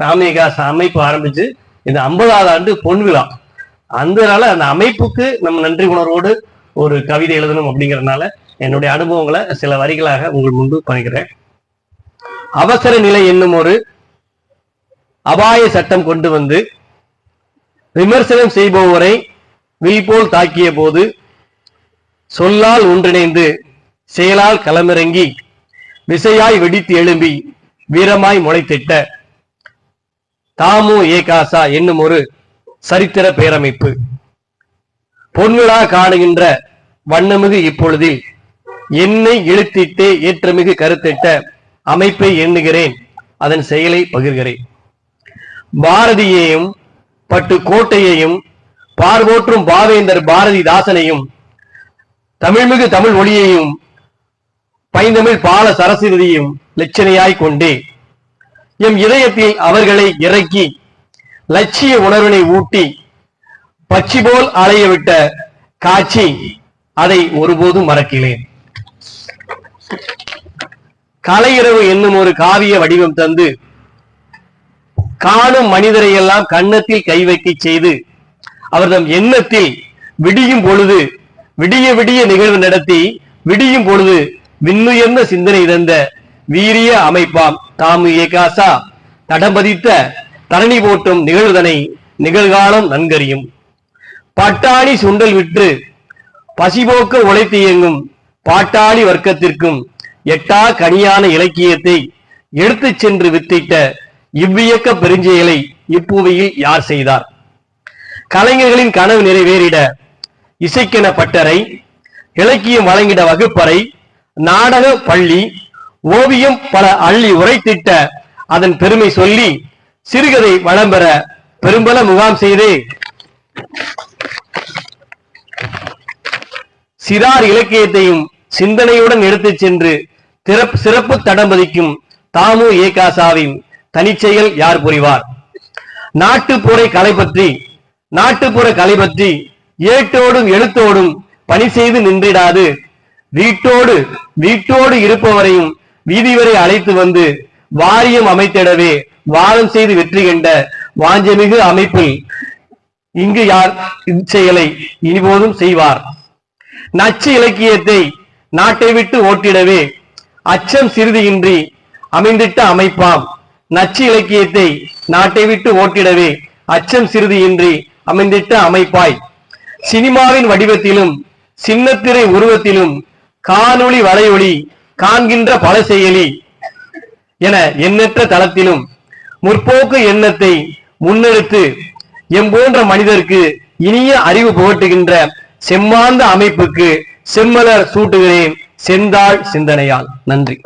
தாமிகாச அமைப்பு ஆரம்பிச்சு இந்த ஐம்பதாவது ஆண்டு பொன் விழா. அதனால அந்த அமைப்புக்கு நம்ம நன்றி உணர்வோடு ஒரு கவிதை எழுதணும் அப்படிங்கறதுனால என்னுடைய அனுபவங்களை சில வரிகளாக உங்கள் முன்பு பணிக்கிறேன் அவசர நிலை என்னும் ஒரு அபாய சட்டம் கொண்டு வந்து விமர்சனம் செய்பவரை வில் போல் தாக்கிய போது சொல்லால் ஒன்றிணைந்து செயலால் களமிறங்கி விசையாய் வெடித்து எழும்பி வீரமாய் முளைத்திட்ட தாமு ஏகாசா என்னும் ஒரு சரித்திர பேரமைப்பு. பொன்விழா காணுகின்ற வண்ணமிகு இப்பொழுதில் என்னை இழுத்திட்டே ஏற்றமிகு கருத்திட்ட அமைப்பை எண்ணுகிறேன். அதன் செயலை பகிர்கிறேன். பாரதியையும் பட்டு கோட்டையையும் பார்வோற்றும் பாவேந்தர் பாரதிதாசனையும் தமிழ்மிகு தமிழ் ஒளியையும் பைந்தமிழ் பால சரஸ்வதியையும் லட்சணையாய் கொண்டே எம் இதயத்தில் அவர்களை இறக்கி லட்சிய உணர்வினை ஊட்டி பச்சி போல் அலையவிட்ட காட்சி அதை ஒருபோதும் மறக்கிறேன் கலையிரவு என்னும் ஒரு காவிய வடிவம் தந்து காணும் மனிதரை எல்லாம் கண்ணத்தில் கை வைக்கச் செய்து அவர்தம் எண்ணத்தில் விடியும் பொழுது விடிய விடிய நிகழ்வு நடத்தி விடியும் பொழுது விண்ணுயர்ந்த சிந்தனை தந்த வீரிய அமைப்பாம். தாம் ஏகாசா. தடம்பதித்த தரணி போட்டும் நிகழ்தனை நிகழ்காலம் நன்கறியும். பட்டாணி சுண்டல் விற்று பசிபோக்க உழைத்து இயங்கும் பாட்டாளி வர்க்கத்திற்கும் எட்டா கனியான இலக்கியத்தை எடுத்துச் சென்று வித்திட்ட இவ்வியக்க பெருஞ்செயலை இப்புவையில் யார் செய்தார்? கலைஞர்களின் கனவு நிறைவேறிட இசைக்கென பட்டறை இலக்கியம் வழங்கிட வகுப்பறை நாடக பள்ளி ஓவியம் பல அள்ளி உரைத்திட்ட அதன் பெருமை சொல்லி சிறுகதை வளம்பெற பெரும்பல முகாம் செய்து சிறார் இலக்கியத்தையும் சிந்தனையுடன் எடுத்துச் சென்று சிறப்பு தடம்பதிக்கும் தாமு ஏகாசாவின் தனிச்செயல் யார் புரிவார்? நாட்டுப்புற கலை பற்றி நாட்டுப்புற கலை பற்றி ஏட்டோடும் எழுத்தோடும் பணி செய்து நின்றிடாது. வீட்டோடு வீட்டோடு இருப்பவரையும் வீதி வரை அழைத்து வந்து வாரியம் அமைத்திடவே வாதம் செய்து வெற்றி கண்ட வாஞ்சமிகு அமைப்பில் இங்கு யார் இச்செயலை இனிபோதும் செய்வார். நச்சு இலக்கியத்தை நாட்டை விட்டு ஓட்டிடவே அச்சம் சிறிதியின்றி அமைந்திட்ட அமைப்பாம். நச்சு இலக்கியத்தை நாட்டை விட்டு ஓட்டிடவே அச்சம் சிறிதியின்றி அமைந்திட்ட அமைப்பாய். சினிமாவின் வடிவத்திலும் சின்னத்திரை உருவத்திலும் காணொளி வலையொலி காண்கின்ற பல செயலி என எண்ணற்ற தளத்திலும் முற்போக்கு எண்ணத்தை முன்னெடுத்து எம்போன்ற மனிதருக்கு இனிய அறிவு புகட்டுகின்ற செம்மாந்த அமைப்புக்கு செம்மலர் சூட்டுகிறேன் செந்தாள் சிந்தனையால். நன்றி.